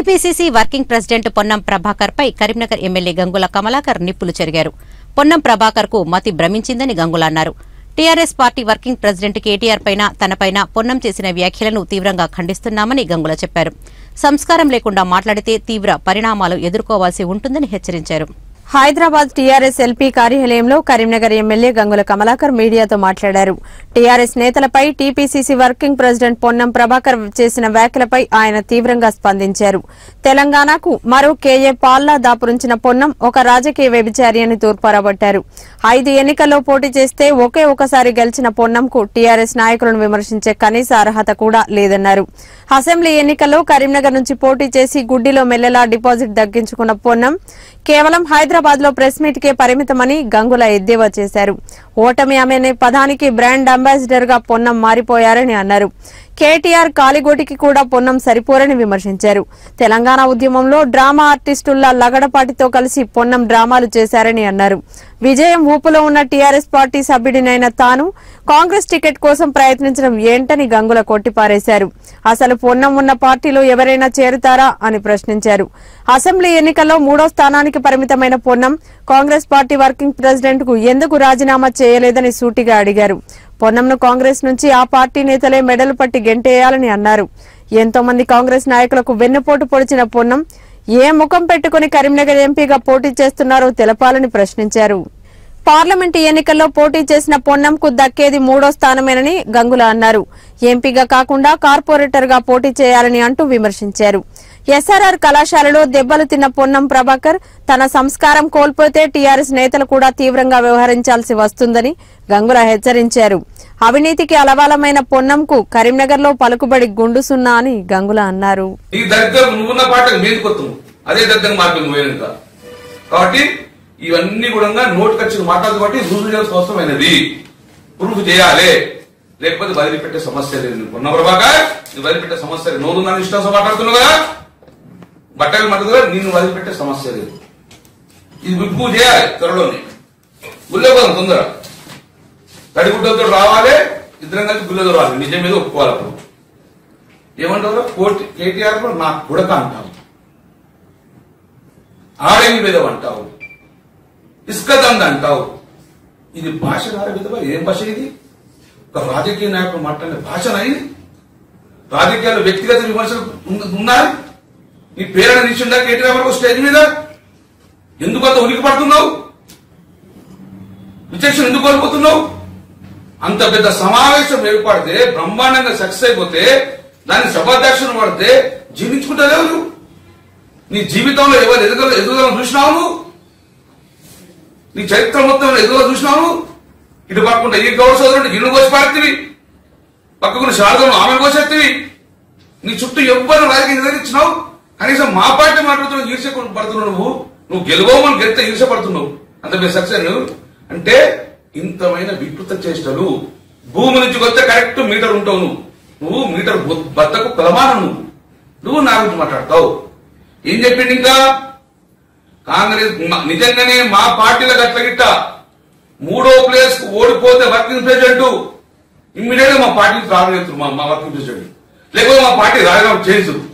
TPCC working president Ponnam Prabhakar పై Karimnagar MLA Gangula Kamalakar నిప్పులు చెరిగారు. పొన్నం ప్రభాకర్కు మతి భ్రమించిందని గంగుల అన్నారు. TRS party working president KTR పైన తనపైన పొన్నం చేసిన వ్యాఖ్యలను తీవ్రంగా ఖండిస్తున్నామని గంగుల చెప్పారు. సంస్కారం లేకుండా మాట్లాడితే తీవ్ర పరిణామాలు ఎదుర్కోవాల్సి ఉంటుందని హెచ్చరించారు. హైదరాబాద్ టీఆర్ఎస్ ఎల్పీ కార్యాలయంలో కరీంనగర్ ఎమ్మెల్యే గంగుల కమలాకర్ మీడియాతో మాట్లాడారు. టీఆర్ఎస్ నేతలపై TPCC working president Ponnam Prabhakar చేసిన వ్యాఖ్యలపై ఆయన తీవ్రంగా స్పందించారు. తెలంగాణకు మరో కేఏ పాల్లా దాపురించిన పొన్నం ఒక రాజకీయ వ్యభిచారి అని తూర్పారబట్టారు ఐదు ఎన్నికల్లో పోటీ చేస్తే ఒకే ఒకసారి గెలిచిన పొన్నంకు టీఆర్ఎస్ నాయకులను విమర్శించే కనీస అర్హత కూడా లేదన్నారు. అసెంబ్లీ ఎన్నికల్లో కరీంనగర్ నుంచి పోటీ చేసి గుడ్డిలో మెల్లెలా డిపాజిట్ దగ్గించుకున్న పొన్నం కేవలం హైదరాబాద్ లో ప్రెస్ మీట్ కే పరిమితమని గంగుల ఎద్దేవా చేశారు. ఓటమి అనే పదానికి బ్రాండ్ అంబాసిడర్గా పొన్నం మారిపోయారని అన్నారు. కేటీఆర్ కాలిగోటికి కూడా పొన్నం సరిపోరని విమర్శించారు. తెలంగాణ ఉద్యమంలో డ్రామా ఆర్టిస్టుల్లా లగడపాటితో కలిసి పొన్నం డ్రామాలు చేశారని అన్నారు. విజయం ఊపులో ఉన్న టీఆర్ఎస్ పార్టీ సభ్యుడినైన తాను కాంగ్రెస్ టికెట్ కోసం ప్రయత్నించడం ఏంటని గంగుల కొట్టిపారేశారు. అసలు పొన్నం ఉన్న పార్టీలో ఎవరైనా చేరుతారా అని ప్రశ్నించారు. అసెంబ్లీ ఎన్నికల్లో మూడో స్థానానికి పరిమితమైన పొన్నం కాంగ్రెస్ పార్టీ వర్కింగ్ ప్రెసిడెంట్కు ఎందుకు రాజీనామా చేయలేదని సూటిగా అడిగారు. పొన్నంను కాంగ్రెస్ నుంచి ఆ పార్టీ నేతలే మెడలు పట్టి గెంటేయాలని అన్నారు. ఎంతో మంది కాంగ్రెస్ నాయకులకు వెన్నుపోటు పొడిచిన పొన్నం ఏ ముఖం పెట్టుకుని కరీంనగర్ ఎంపీగా పోటీ చేస్తున్నారో తెలపాలని ప్రశ్నించారు. పార్లమెంట్ ఎన్నికల్లో పోటీ చేసిన పొన్నంకు దక్కేది మూడో స్థానమేనని గంగుల అన్నారు. ఎంపీగా కాకుండా కార్పొరేటర్గా పోటీ చేయాలని అంటూ విమర్శించారు. ఎస్ఆర్ఆర్ కళాశాలలో దెబ్బలు తిన్న పొన్నం ప్రభాకర్ తన సంస్కారం కోల్పోతే టీఆర్ఎస్ నేతలు కూడా తీవ్రంగా వ్యవహరించాల్సి వస్తుందని గంగుల హెచ్చరించారు. అవినీతికి అలవాలమైన పొన్నంకు కరీంనగర్లో పలుకుబడి గుండు సున్నా అని గంగుల అన్నారు. కాబట్టి ఇవన్నీ కూడా నోటు ఖర్చులు మాట్లాడదు కాబట్టి రుజువు చేయాల్సిన అవసరమైనది ప్రూఫ్ చేయాలి. లేకపోతే వదిలిపెట్టే సమస్య లేదు. పొన్న ప్రభాకర్ నువ్వు వదిలిపెట్టే సమస్య లేదు. నోరు నన్ను ఇష్టం మాట్లాడుతున్నావు కదా? బట్టలు మట్టుగా నిన్ను వదిలిపెట్టే సమస్య లేదు. ఇది విప్పు చేయాలి త్వరలోనే. గుళ్ళో పోదాం తొందర తడిగుడ్డతో రావాలి ఇద్దరం కలిసి గుళ్ళతో రావాలి. నిజం మీద ఒప్పుకోవాలి అప్పుడు. ఏమంటారు? కోటి కేటీఆర్ నా కొడక అంటావు. ఆడవి విధవ అంటావు? ఇస్కదంద అంటావు. ఇది భాష కాదు విధవ? ఏం భాష ఇది? ఒక రాజకీయ నాయకుడు మాట్లాడే భాషనా ఇది? రాజకీయాలు వ్యక్తిగత విమర్శలు ఉన్నాయి నీ పేరుని నిల్చుందా కేటీఆర్ వరకు స్టేజ్ మీద. ఎందుకు అంత ఉనికి పడుతున్నావు? విచక్షణ ఎందుకు కోల్పోతున్నావు? అంత పెద్ద సమావేశం ఏర్పడితే బ్రహ్మాండంగా సక్సెస్ అయిపోతే దాన్ని సభాధ్యక్షులు పడితే జీవించుకుంటారు ఎవరు? నీ జీవితంలో ఎవరు ఎదుగుదల ఎదుగుదల చూసినావు నువ్వు? నీ చరిత్ర మొత్తం ఎదుగుదల చూసినావు ఇటు పక్కకుండా ఈ గౌరవ సోదరుడు ఇల్లు కోసి పాడుతుంది పక్కకుండా శారదను ఆమె కోసేత్తివి. నీ చుట్టూ ఎవ్వరు రాజకీయ నిర్వహించినావు కనీసం మా పార్టీ మాట్లాడుతున్న ఈర్ష పడుతున్నావు నువ్వు? నువ్వు గెలవమని గెలిస్తే ఈర్ష పడుతున్నావు అంత పెద్ద సక్సెస్ అంటే ఇంతమైన వికృత చేష్టలు. భూమి నుంచి వస్తే కరెక్ట్ మీటర్ ఉంటావు నువ్వు. నువ్వు మీటర్ బద్దకు ప్రమాణం నువ్వు. నువ్వు నా గురించి మాట్లాడతావు. ఏం చెప్పిండు ఇంకా? కాంగ్రెస్ నిజంగానే మా పార్టీలో గట్ల గిట్ట మూడో ప్లేస్కు ఓడిపోతే వర్కింగ్ ప్రెసిడెంట్. ఇమ్మీడియట్గా మా పార్టీకి ప్రారంభిస్తారు మా మా వర్కింగ్ ప్రెసిడెంట్. లేకపోతే మా పార్టీ రాజీనామా చేయదు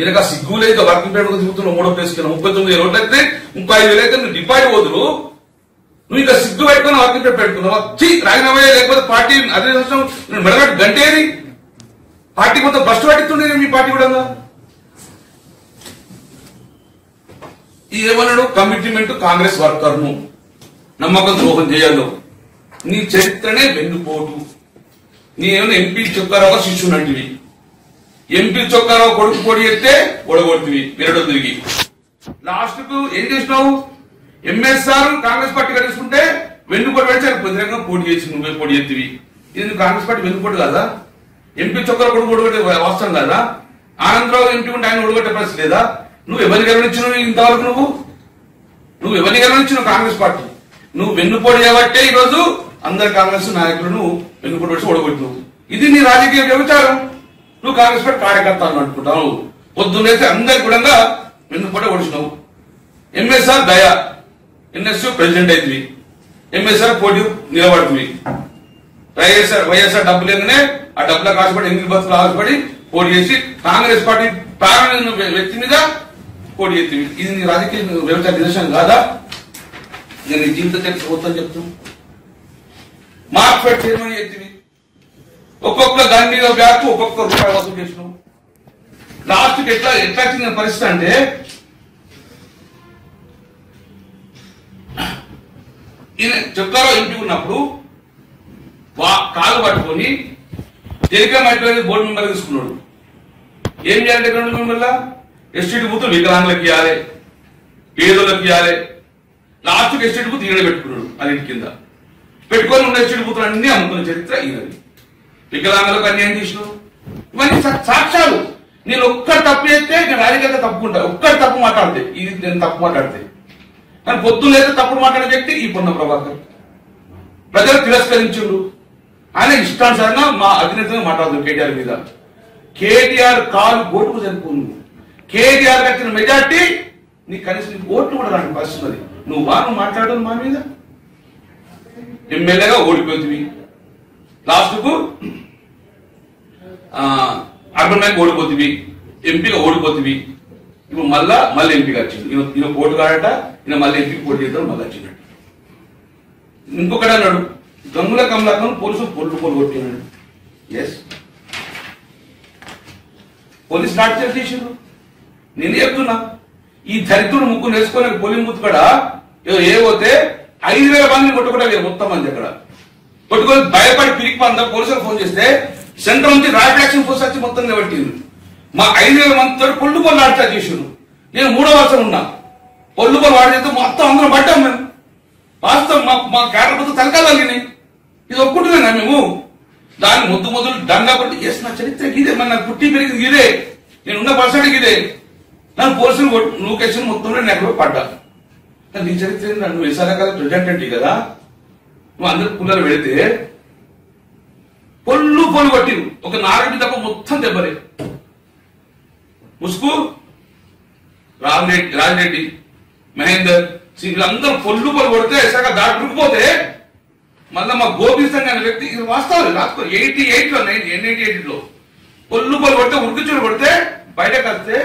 వెనక సిగ్గు లేదు వర్కింగ్ ప్రెసిడెంట్ దిగుతున్నావు మూడో ప్లేస్ కింద ముప్పై తొమ్మిది వేలు అయితే ముప్పై ఐదు వేలు అయితే నువ్వు డిపాయి పోదురు నువ్వు ఇంకా సిగ్గు పెట్టుకుని వర్కింగ్ ప్రెసిడెంట్ పెట్టుకున్నావు చీ రాజీనామా లేకపోతే పార్టీ అదే సంవత్సరం నేను మెడగట్టు గంటేది. పార్టీ కొంత బస్టు పట్టిస్తుండే మీ పార్టీ కూడా ఈ ఏమన్నాడు? కమిట్మెంట్ కాంగ్రెస్ వర్కర్ను నమ్మకం ద్రోహం చేయాలి. నీ చరిత్రనే వెన్నుపోటు. నీ ఏమైనా ఎంపీ చొక్కారావు శిష్యునంటివి ఎంపీ చొక్కాలో కొడుకు పొడి ఎత్తే ఒడగొడుతుంది విరడు తిరిగి. లాస్ట్కు ఏం చేసినావు? ఎంఎస్ఆర్ కాంగ్రెస్ పార్టీ కలుసుకుంటే వెన్నుపోటు పెడితే వ్యతిరేకంగా పోటీ చేసి నువ్వే పోటీ ఎత్తివి. ఇది కాంగ్రెస్ పార్టీ వెన్నుపోటు కాదా? ఎంపీ చొక్కల కొడుకు ఒడగొట్టే వాస్తవం కాదా? ఆనందరావు ఎంపీ ఉంటే ఆయన ఒడగొట్టే పరిస్థితి లేదా? నువ్వు ఎవరిని గెలవనిచ్చినావు ఇంతవరకు నువ్వు? నువ్వు ఎవరిని గెలవనిచ్చినావు కాంగ్రెస్ పార్టీ? నువ్వు వెన్నుపోటు చేయబట్టే ఈ రోజు అందరు కాంగ్రెస్ నాయకులను వెన్నుపోటు పెట్టి ఓడగొట్టినావు. ఇది నీ రాజకీయ వ్యభిచారం. నువ్వు కాంగ్రెస్ పార్టీ కార్యకర్తలను అనుకుంటావు. పొద్దున్నైతే అందరికి కూడా వెన్నుపోటే ఓడిచినావు ఎంఎస్ఆర్ దయా. ఎన్ఎస్యు ప్రెసిడెంట్ అయింది. ఎంఎస్ఆర్ పోటీ నిలబడుతుంది. వైఎస్ఆర్ వైఎస్ఆర్ డబ్బు లేదనే ఆ డబ్బులకు ఆశపడి ఎన్ని బస్సులు ఆశపడి పోటీ చేసి కాంగ్రెస్ పార్టీ ప్రారంభ వ్యక్తి మీద పోటీ ఎత్తివి ఇది నీ రాజకీయ వ్యవసాయ నిదర్శనం కాదా? నేను నీ జీవిత చరిత్ర చెప్తాను మార్కెట్ చైర్మన్ ఎత్తివి ఒక్కొక్క దాని మీద బ్యాక్ ఒక్కొక్క రూపాయి వసూలు చేసినావు లాస్ట్కి ఎట్లా ఎట్లా వచ్చింది పరిస్థితి అంటే ఈయన చెప్తారో ఇంటికి ఉన్నప్పుడు వా- కాలు పట్టుకొని టెలికాం అయిపోయింది బోర్డు మెంబర్ తీసుకున్నాడు. ఏం చేయాలంటే టెలికాం మెంబర్ల ఎస్టేట్ బూత్ వికలాంగులకు ఇవ్వాలి పేదలకు ఇవ్వాలి. లాస్ట్కి ఎస్టేట్ బూత్ ఈయన పెట్టుకున్నాడు అన్నింటి కింద. పెట్టుకొని ఉన్న ఎస్టీడీ బూతులు అన్ని అమ్ముకున్న చరిత్ర ఈయనది. వికలాంగులకు అన్యాయం చేసినావు? ఇవన్నీ సాక్ష్యాలు. నేను ఒక్కటి తప్పు చేస్తే నేను రాజకీయంగా తప్పుకుంటా ఒక్కటి తప్పు మాట్లాడితే ఇది నేను తప్పు మాట్లాడితే. కానీ పొద్దున్న లేదా తప్పుడు మాట్లాడే వ్యక్తి ఈ పొన్న ప్రభాకర్. ప్రజలు తిరస్కరించుండు ఆయన ఇష్టానుసారంగా మా అధినేతగా మాట్లాడుతుంది కేటీఆర్ మీద. కేటీఆర్ కాలు ఓటుకు చనిపోయింది కేటీఆర్ కట్టిన మెజార్టీ నీ కనీసం ఓట్లు కూడా రాని పరిస్థితి నువ్వు వారు మాట్లాడు మా మీద. ఎమ్మెల్యేగా ఓడిపోతుంది లాస్ట్కు అర్బన్ బ్యాంక్ ఓడిపోతుంది. ఎంపీగా ఓడిపోతుంది. ఇప్పుడు మళ్ళా మళ్ళీ ఎంపీగా వచ్చింది. ఈయన ఈయన పోటు కాడట ఈయన మళ్ళీ ఎంపీకి పోటీ చేద్దాం మళ్ళీ వచ్చినట్టు ఇంకొకటి అన్నాడు గంగుల కమలాకం పోలీసు పొల్లు పొల్లు కొట్టినాడు ఎస్ పోలీస్ టార్చర్ చేసిండు నేను చెప్తున్నా ఈ దరిద్రుడు ముక్కు వేసుకొని పోలింగ్ బూత్ కూడా ఏదో ఏ పోతే ఐదు వేల మందిని కొట్టుకుంటా మొత్తం మంది అక్కడ. పట్టుకొని భయపడి పిరికి పంద పోలీసులు ఫోన్ చేస్తే సెంటర్ నుంచి ర్యాపిడ్ యాక్షన్ ఫోర్స్ వచ్చి మొత్తం నిలబట్టింది. మా ఐదు వేల మందితో పొళ్ళు పొల్లు ఆడతా చేసాను నేను మూడో వర్షం ఉన్నా. పొళ్ళు పొల్లు ఆడితే మొత్తం అందరం పడ్డాం మేము. వాస్తవం మా మా కేటర్ మొత్తం తలకాలని ఇది ఒప్పుకుంటున్నా మేము? దాన్ని ముద్దు మొదలు దంగా పట్టి ఎస్ నా చరిత్ర ఇదే మన నాకు పుట్టి పెరిగింది ఇదే నేను ఉన్న పర్సెంట్ ఇదే నన్ను పోలీసులు నువ్వు కేసులు మొత్తం నేను ఎక్కడో పడ్డా. నీ చరిత్ర నువ్వు వేసారా కదా? ప్రెసిడెంట్ కదా? నువ్వు అందరు పుల్లలు పెడితే పొల్లు పొల్లు కొట్టిరు. ఒక నారెడ్డి తప్ప మొత్తం దెబ్బలే. ముసుకు రామరెడ్డి రాజిరెడ్డి మహేందర్ వీళ్ళందరూ పొల్లు పొల్లు కొడితే సగ దాటుకుపోతే మళ్ళీ మా గోపిస్తాం అనే వ్యక్తి ఇది వాస్తవం రాసుకో. ఎయిటీ ఎయిట్లో నైన్ ఎయిటీ ఎయిట్లో పొల్లు పొల్లు కొడితే ఉడికిచ్చుడు కొడితే బయటకు వస్తే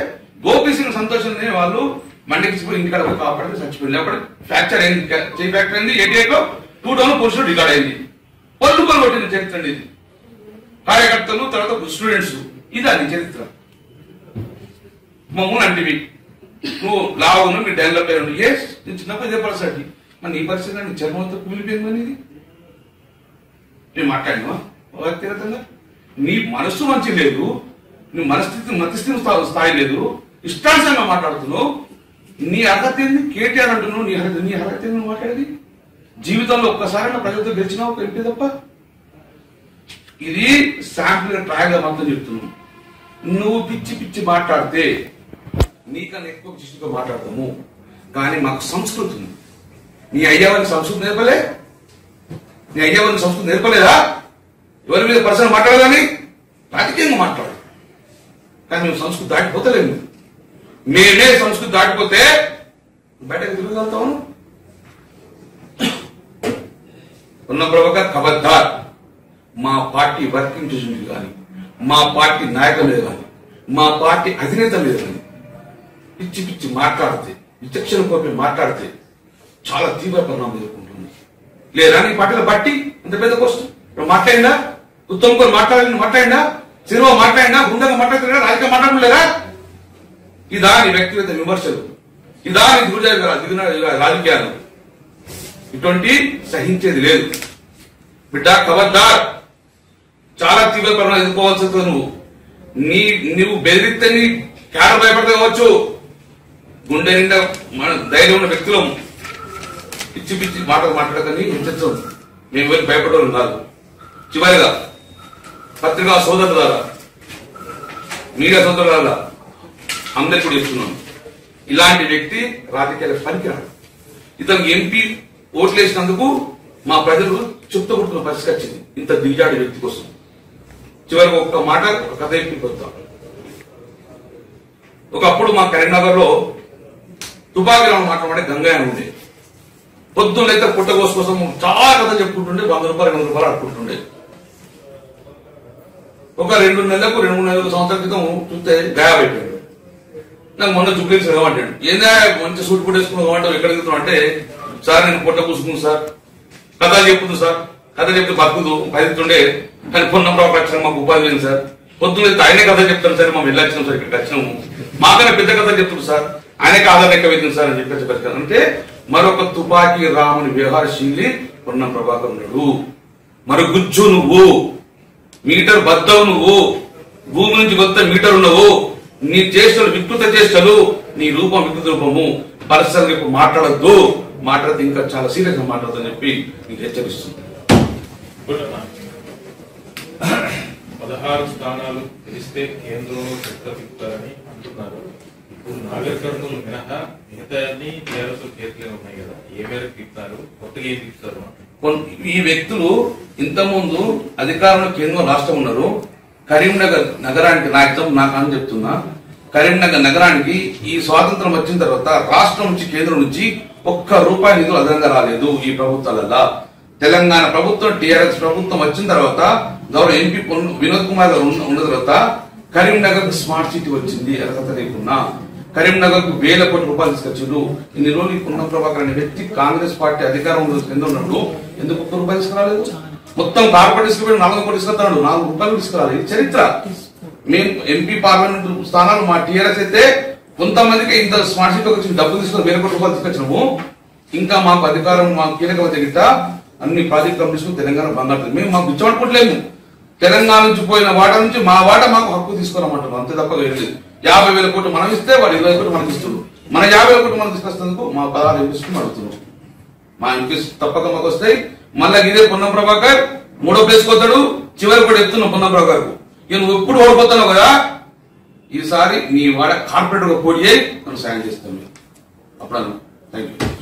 గోపి సింగ్ సంతోషం లేని వాళ్ళు మండకి ఇంటికాడ కాపాడితే చచ్చిపోయింది అప్పుడు ఫ్రాక్చర్ అయింది. చేయి ఫ్రాక్చర్ అయింది. ఎయిటీ ఎయిట్లో టూ టౌన్ పోలీసులు రికార్డ్ అయింది పళ్ళు చరిత్ర అండి ఇది. కార్యకర్తలు తర్వాత స్టూడెంట్స్ ఇది అది చరిత్ర. మమ్మల్ని అంటివి. నువ్వు లావును మీ డెవలప్ అయ్యాను ఏ నేను చిన్నప్పుడు ఇదే పరిస్థితి మరి నీ పరిస్థితి నీ చర్మంతో కూలిపోయింది అనేది ఇది. నేను మాట్లాడినా వ్యక్తిగతంగా? నీ మనస్సు మంచి లేదు. నీ మనస్థితి మతిస్థితి స్థాయి లేదు. ఇష్టానుసంగా మాట్లాడుతున్నావు. నీ అర్హత ఏంది? కేటీఆర్ అంటున్నావు. నీ అర్హత నీ అర్హత ఏంది? మాట్లాడేది? జీవితంలో ఒక్కసారి నా ప్రజలతో గెలిచినావు? ఎంపీ తప్ప? ఇది శాంపుల్ ట్రయల్గా మాత్రం చెప్తున్నాను నువ్వు పిచ్చి పిచ్చి మాట్లాడితే నీకన్నా ఎక్కువ దృష్టితో మాట్లాడతాము. కానీ మాకు సంస్కృతి ఉంది. నీ అయ్యవారికి సంస్కృతి నేర్పలే? నీ అయ్యవారికి సంస్కృతి నేర్పలేదా? ఎవరి మీద పర్సనల్ మాట్లాడదని రాజకీయంగా మాట్లాడు. కానీ మేము సంస్కృతి దాటిపోతలేము. మేమే సంస్కృతి దాటిపోతే బయటకు తిరుగుదలుతాము ఉన్న ప్రభాకర్ ఖబర్దార్ మా పార్టీ వర్కింగ్ ప్రెసిడెంట్ కానీ మా పార్టీ నాయకుల కానీ మా పార్టీ అధినేత లేదు కానీ పిచ్చి పిచ్చి మాట్లాడితే విచక్షణ కోపి మాట్లాడితే చాలా తీవ్ర పరిణామం ఎదుర్కొంటుంది. లేదా నీ పార్టీలో బట్టి? అంత పెద్ద కోసం ఇప్పుడు మాట్లాడిందా? ఉత్తమ్ గారు మాట్లాడి మాట్లాడిందా? సినిమా మాట్లాడినా గుండెగా మాట్లాడుతున్నా రాజకీయ మాట్లాడలేదా? ఇదా నీ వ్యక్తిగత విమర్శలు. ఇదా నీ దుర్జాగ రాజకీయాలు. ఇటువంటి సహించేది లేదు. బిడ్డ ఖబర్దార్. చాలా తీవ్ర పరిణామం ఎదుర్కోవాల్సి నువ్వు. నీ నువ్వు బెదిరిస్తే నీ కేర భయపడతా కావచ్చు. గుండె నిండా మన ధైర్యం ఉన్న వ్యక్తులం. పిచ్చి పిచ్చి మాటలు మాట్లాడకని హెచ్చరిస్తాం మేము వెళ్ళి భయపడడం కాదు. చివరిగా పత్రికా సోదరుల ద్వారా మీడియా సోదరుల ద్వారా అందరికీ కూడా ఇస్తున్నాం ఇలాంటి వ్యక్తి రాజకీయాలకు పనికిరాడు. ఇతను ఎంపీ ఓట్లేసినందుకు మా ప్రజలు చుట్ట కొట్టుకున్న పరిస్థితి వచ్చింది ఇంత దిగజాడి వ్యక్తి కోసం. చివరికి ఒక్క మాట ఒక కథ ఎక్కిపోతాం ఒకప్పుడు మా కరీంనగర్లో తుపాకీలో మాట్లాడే గంగయ్య అని పొద్దున్న అయితే పుట్టగోసు కోసం చాలా కథ చెప్పుకుంటుండే వంద రూపాయలు రెండు రూపాయలు అడుకుంటుండే ఒక రెండు నెలలకు రెండు మూడు నెలలకు సంవత్సరాల క్రితం చూస్తే గాయ పెట్టాడు నాకు మొన్న జుబ్లీస్ అంటాడు. ఏందా మంచి సూట్ కొట్టేసుకున్నావు ఏమంటావు ఎక్కడ అంటే సార్ నేను పొట్ట కూసుకున్నాను సార్. కథ చెప్పుదు సార్. కథ చెప్తే బతుకుదు. బతుకుతుండే కానీ పొన్నంరావు పక్షం మాకు ఉపాధి లేదు సార్. పొద్దున ఆయనే కథ చెప్తాను సార్. మేము వెళ్ళొచ్చినాం సార్ ఇక్కడికి వచ్చినాము. మాకన్నా పెద్ద కథ చెప్తుంది సార్. ఆయనకి ఆధార లెక్క వెళ్తుంది సార్ అని చెప్పేసి పరిస్థితి అంటే మరొక తుపాకీ రాముని వ్యవహారశీలి పొన్నం ప్రభాకర్ ఉన్నాడు. మరి గుజ్జు నువ్వు. మీటర్ బద్దవు నువ్వు. భూమి నుంచి కొత్త మీటర్ ఉన్నావు. నీ చేష్టలు వికృత చేష్టలు. నీ రూపం వికృత రూపము. పర్సనల్ మాట్లాడద్దు. మాట్లాడితే ఇంకా చాలా సీరియస్గా మాట్లాడదని చెప్పి నీకు హెచ్చరిస్తుంది. పదహారు స్థానాలు గెలిస్తే కేంద్రంలో చెత్త తిప్పుతారని అంటున్నారు. ఇప్పుడు నాగర్ కర్నూలు మినహా మిగతా అన్ని టీఆర్ఎస్ చేతిలో ఉన్నాయి కదా. ఏ మేరకు తిప్పుతారు కొత్తగా ఏం కొన్- ఈ వ్యక్తులు ఇంతకుముందు అధికారంలో కేంద్రం రాష్ట్రం ఉన్నారు. కరీంనగర్ నగరానికి నా ఎగ్జాంపుల్ నాకు అని చెప్తున్నా. కరీంనగర్ నగరానికి ఈ స్వాతంత్రం వచ్చిన తర్వాత రాష్ట్రం నుంచి కేంద్రం నుంచి ఒక్క రూపాయి నిధులు అదనంగా రాలేదు ఈ ప్రభుత్వాలల్లా. తెలంగాణ ప్రభుత్వం టిఆర్ఎస్ ప్రభుత్వం వచ్చిన తర్వాత గౌరవ ఎంపీ వినోద్ కుమార్ గారు ఉన్న తర్వాత కరీంనగర్ స్మార్ట్ సిటీ వచ్చింది అర్హత లేకున్నా. కరీంనగర్కు వేల కోట్ల రూపాయలు తీసుకొచ్చిండు ఇన్ని రోజులు ఈ పున్న ప్రభాకర్ అనే వ్యక్తి కాంగ్రెస్ పార్టీ అధికారంలో కింద ఉన్నప్పుడు ఎందుకు ఒక్క రూపాయలు తీసుకురాలేదు? మొత్తం కార్పొరేట్ తీసుకుపోయి నాలుగు కోట్లు తీసుకొస్తాడు. నాలుగు రూపాయలు తీసుకురాలి చరిత్ర. మేము ఎంపీ పార్లమెంట్ స్థానాలు మా టీఆర్ఎస్ అయితే కొంతమందికి ఇంత స్మార్ట్ సిటీకి వచ్చిన డబ్బులు తీసుకుని వేల కోట్ల రూపాయలు తీసుకొచ్చినాము. ఇంకా మాకు అధికారం మా కీలక గిట్ట అన్ని ప్రాజెక్ట్ కంపెనీస్ తెలంగాణ బంగారు మేము మాకు ఇచ్చబడుకోవట్లేము తెలంగాణ నుంచి పోయిన వాటా నుంచి మా వాట మాకు హక్కు తీసుకోరమంటున్నాం అంతే తప్ప వేరే లేదు. యాభై వేల కోట్లు మనం ఇస్తే వాడు ఇరవై కోట్లు మనకి ఇస్తున్నారు మన యాభై వేల కోట్లు మనం తీసుకొస్తేందుకు మా పదహారు ఎంపీస్కి అడుగుతున్నాం. మా ఎంపీస్ తప్పక మాకు వస్తాయి. మళ్ళా ఇదే పొన్నం ప్రభాకర్ మూడో ప్లేస్ పోతాడు చివరి కూడా ఎత్తున్నాం పొన్నం ప్రభాకర్ ఇక నువ్వు ఎప్పుడు ఓడిపోతున్నావు కదా ఈసారి నీ వాడ కార్పొరేటర్ పోటీ చేయి మనం సాయం చేస్తాం అప్పుడు థ్యాంక్ యూ